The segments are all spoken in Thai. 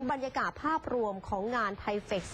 บรรยากาศภาพรวมของงานไทเฟก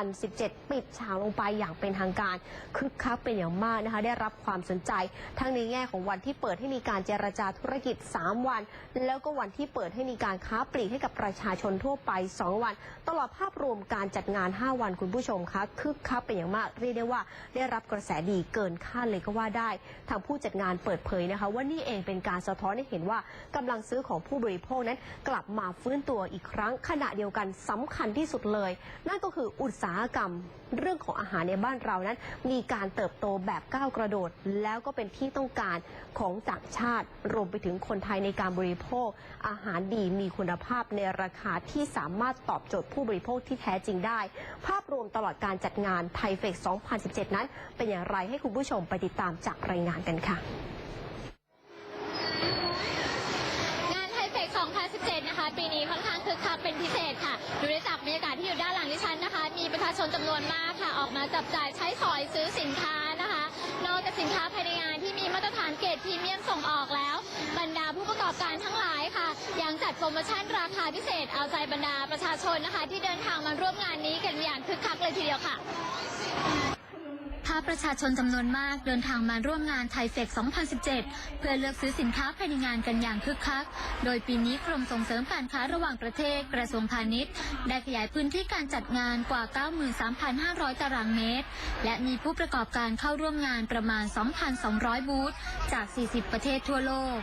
2017 ปิดฉากลงไปอย่างเป็นทางการ คึกคักเป็นอย่างมากนะคะ ได้รับความสนใจ ทั้งในแง่ของวันที่เปิดให้มีการเจรจาธุรกิจ 3 วัน แล้วก็วันที่เปิดให้มีการค้าปลีกให้กับประชาชนทั่วไป 2 วัน ตลอดภาพรวมการจัดงาน 5 วันคุณผู้ชมคะคึกคักเป็นอย่างมากเรียกได้ว่าได้รับกระแสดีเกินคาดเลยก็ว่าได้ ทางผู้จัดงานเปิดเผยนะคะ ว่านี่เองเป็นการสะท้อนให้เห็นว่ากำลังซื้อของผู้บริโภคนั้นกลับมาฟื้นตัวอีกครั้งณะเดียวกันสำคัญที่สุดเลย นั่นก็คืออุตสาหกรรมเรื่องของอาหารในบ้านเรานั้น มีการเติบโตแบบก้าวกระโดด แล้วก็เป็นที่ต้องการของต่างชาติรวมไปถึงคนไทยในการบริโภค อาหารดีมีคุณภาพในราคาที่สามารถตอบโจทย์ผู้บริโภคที่แท้จริงได้ ภาพรวมตลอดการจัดงานไทเฟก2017 นั้น เป็นอย่างไรให้คุณผู้ชมไปติดตามจากรายงานกันค่ะ ปีนี้ค่อนข้างคึกคักเป็นพิเศษค่ะดูได้จากบรรยากาศที่อยู่ด้านหลังดิฉันนะคะ มีประชาชนจำนวนมากค่ะ ออกมาจับจ่ายใช้สอยซื้อสินค้านะคะ นอกจากสินค้าภายในงานที่มีมาตรฐานเกรดพรีเมียมส่งออกแล้ว บรรดาผู้ประกอบการทั้งหลายค่ะ ยังจัดโปรโมชั่นราคาพิเศษเอาใจบรรดาประชาชนนะคะ ที่เดินทางมาร่วมงานนี้กันอย่างคึกคักเลยทีเดียวค่ะาพประชาชนจำนวนมากเดินทางมาร่วมงานไทเฟก 2017 เพื่อเลือกซื้อสินค้าภายในงานกันอย่างคึกคัก โดยปีนี้กรมส่งเสริมการค้าระหว่างประเทศกระทรวงพาณิชย์ ได้ขยายพื้นที่การจัดงานกว่า 93,500 ตารางเมตร และมีผู้ประกอบการเข้าร่วมงานประมาณ 2,200 บูธจาก 40 ประเทศทั่วโลก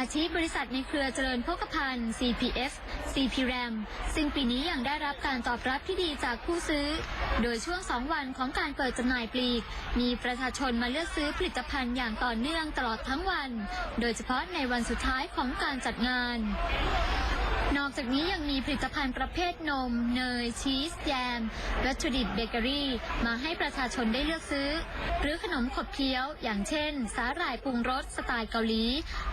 อาชีพบริษัทในเครือเจริญโภคภัณฑ์ CPF CPRAM ซึ่งปีนี้ยังได้รับการตอบรับที่ดีจากผู้ซื้อ โดยช่วง 2 วันของการเปิดจำหน่ายปลีก มีประชาชนมาเลือกซื้อผลิตภัณฑ์อย่างต่อเนื่องตลอดทั้งวัน โดยเฉพาะในวันสุดท้ายของการจัดงาน นอกจากนี้ยังมีผลิตภัณฑ์ประเภทนม เนย ชีส แยม วัตถุดิบเบเกอรี่ มาให้ประชาชนได้เลือกซื้อ หรือขนมขบเคี้ยว อย่างเช่น สาหร่ายปรุงรสสไตล์เกาหลี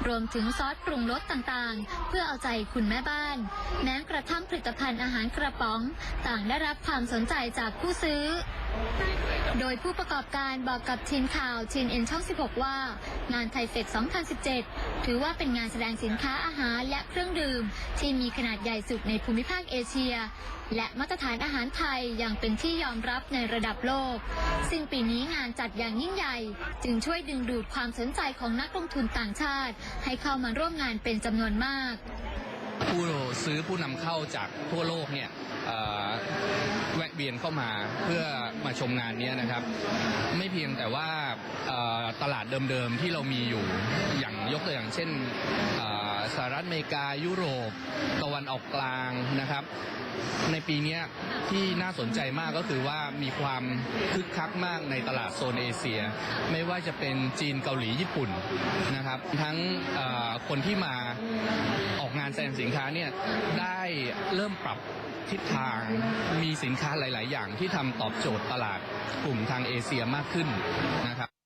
รวมถึงซอสปรุงรสต่างๆ เพื่อเอาใจคุณแม่บ้าน แม้กระทั่งผลิตภัณฑ์อาหารกระป๋อง ต่างได้รับความสนใจจากผู้ซื้อโดยผู้ประกอบการบอกกับทีมข่าวทีนเอ็นช่อง 16 ว่า งานไทเฟก2017 ถือว่าเป็นงานแสดงสินค้าอาหารและเครื่องดื่ม ที่มีขนาดใหญ่สุดในภูมิภาคเอเชีย และมาตรฐานอาหารไทยยังเป็นที่ยอมรับในระดับโลก ซึ่งปีนี้งานจัดอย่างยิ่งใหญ่ จึงช่วยดึงดูดความสนใจของนักลงทุนต่างชาติ ให้เข้ามาร่วมงานเป็นจำนวนมาก ผู้ซื้อผู้นำเข้าจากทั่วโลกเนี่ยอ่อ แวะเวียนเข้ามาเพื่อมาชมงานนี้นะครับ ไม่เพียงแต่ว่าตลาดเดิมๆที่เรามีอยู่อย่างยกตัวอย่างเช่นเสหรัฐอเมริกายุโรปตะวันออกกลางนะครับ ในปีนี้ที่น่าสนใจมากก็คือว่ามีความคึกคักมากในตลาดโซนเอเชีย ไม่ว่าจะเป็นจีนเกาหลีญี่ปุ่นนะครับ ทั้งคนที่มาออกงานแสดงสินค้าเนี่ยได้เริ่มปรับทิศทางมีสินค้าหลาย ๆ อย่างที่ทำตอบโจทย์ตลาดกลุ่มทางเอเชียมากขึ้นนะครับ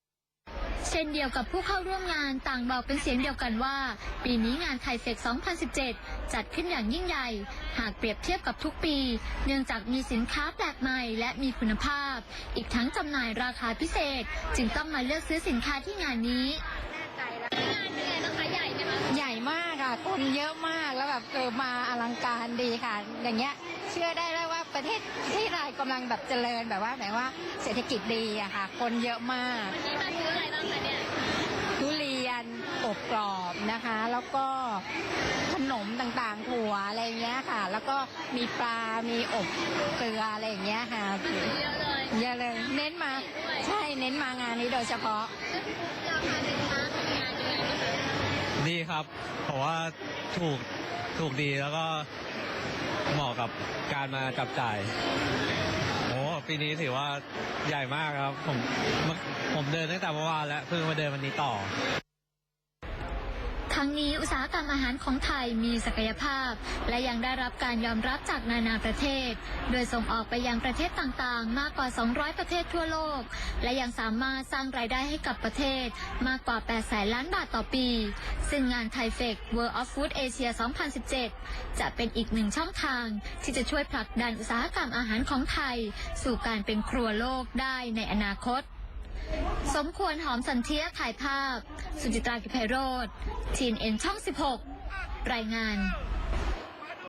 เช่นเดียวกับผู้เข้าร่วมงานต่างบอกเป็นเสียงเดียวกันว่า ปีนี้งานไทยเฟก2017 จัดขึ้นอย่างยิ่งใหญ่ หากเปรียบเทียบกับทุกปี เนื่องจากมีสินค้าแปลกใหม่และมีคุณภาพ อีกทั้งจำหน่ายราคาพิเศษ จึงต้องมาเลือกซื้อสินค้าที่งานนี้งานเป็นไงนะคะใหญ่ไหมคะใหญ่มากค่ะคนเยอะมากแล้วแบบเออมาอลังการดีค่ะ อย่างเงี้ยเชื่อได้แล้ว ประเทศที่เรากำลังแบบเจริญแบบว่าแบบว่าเศรษฐกิจดีอะค่ะ คนเยอะมาก วันนี้มาซื้ออะไรบ้างคะเนี่ยทุเรียนอบกรอบนะคะ แล้วก็ขนมต่างๆถั่วอะไรเงี้ยค่ะ แล้วก็มีปลา มีอบเกลืออะไรอย่างเงี้ยค่ะเยอะเลยเยอะเลยเน้นมาใช่เน้นมางานนี้โดยเฉพาะ ราคาสินค้าของงานเป็นไงบ้างคะดีครับเพราะว่าถูกถูกดีแล้วก็ เหมาะกับการมาจับจ่ายโอ้ปีนี้ถือว่าใหญ่มากครับ ผมผมเดินตั้งแต่เมื่อวานแล้วเพิ่งมาเดินวันนี้ต่อ ทั้งนี้อุตสาหกรรมอาหารของไทยมีศักยภาพ และยังได้รับการยอมรับจากนานาประเทศ โดยส่งออกไปยังประเทศต่างๆ มากกว่า 200 ประเทศทั่วโลก และยังสามารถสร้างรายได้ให้กับประเทศมากกว่า 8 แสนล้านบาทต่อปี ซึ่งงานไทเฟก World of Food Asia 2017 จะเป็นอีกหนึ่งช่องทาง ที่จะช่วยผลักดันอุตสาหกรรมอาหารของไทย สู่การเป็นครัวโลกได้ในอนาคต สมควรหอมสันเทียถ่ายภาพ สุจิตรากิไพโรธทีนเอ็นช่อง 16 รายงาน